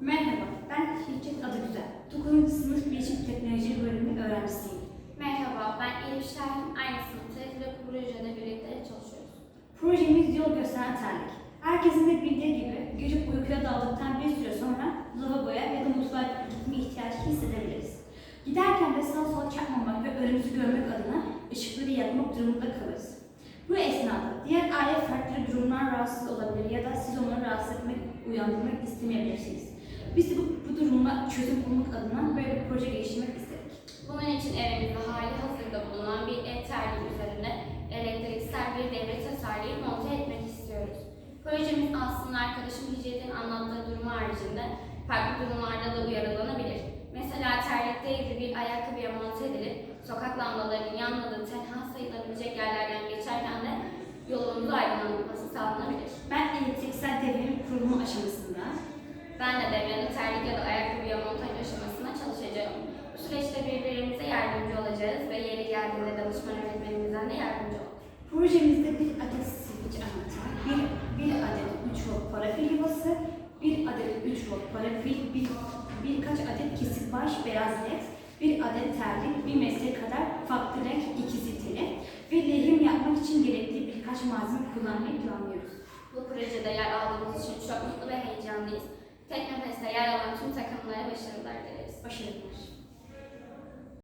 Merhaba, ben Hicret Adıgüzel. 9. sınıf Bilişim Teknoloji Bölümü öğrencisiyim. Merhaba, ben Elif Şahin. Aynı sınıftayız ve projede birlikte çalışıyoruz. Projemiz yol gösteren terlik. Herkesin de bildiği gibi gece uykuya daldıktan bir süre sonra lavaboya ya da mutfağa gitme ihtiyacı hissedebiliriz. Giderken de sağa sola çarpmamak ve önümüzü görmek adına ışıkları yakmak durumunda kalırız. Bu esnada diğer aile fertleri durumdan rahatsız olabilir ya da siz onları rahatsız etmek, uyandırmak istemeyebilirsiniz. Biz de bu, bu duruma çözüm bulmak adına böyle bir proje geliştirmek istedik. Bunun için evimizde hali hazırda bulunan bir ev terliği üzerinde elektriksel bir devre tasarlayıp monte etmek istiyoruz. Projemiz aslında arkadaşım Hicret'in anlattığı durum haricinde farklı durumlarda da uyarılanabilir. Mesela terlikte ilgili bir ayakkabıya Ben de devrenin terlik ya da ayakkabıya montaj aşamasına çalışacağım. Bu süreçte birbirimize yardımcı olacağız ve yeri geldiğinde danışman öğretmenimizden de yardımcı olacağız. Projemizde bir adet sıvıcı anahtar, bir, bir adet 3 volt parafil yuvası, bir adet 3 volt parafil, bir, birkaç adet kesik baş beyaz led, bir adet terlik, bir metre kadar farklı renk ikizi teli ve lehim yapmak için gerekli birkaç malzeme kullanmayı planlıyoruz. Bu projede yer aldığımız için çok mutlu ve heyecanlıyız. Teknofest'te yer alan tüm takımlara başarılar dileriz. Başarılar.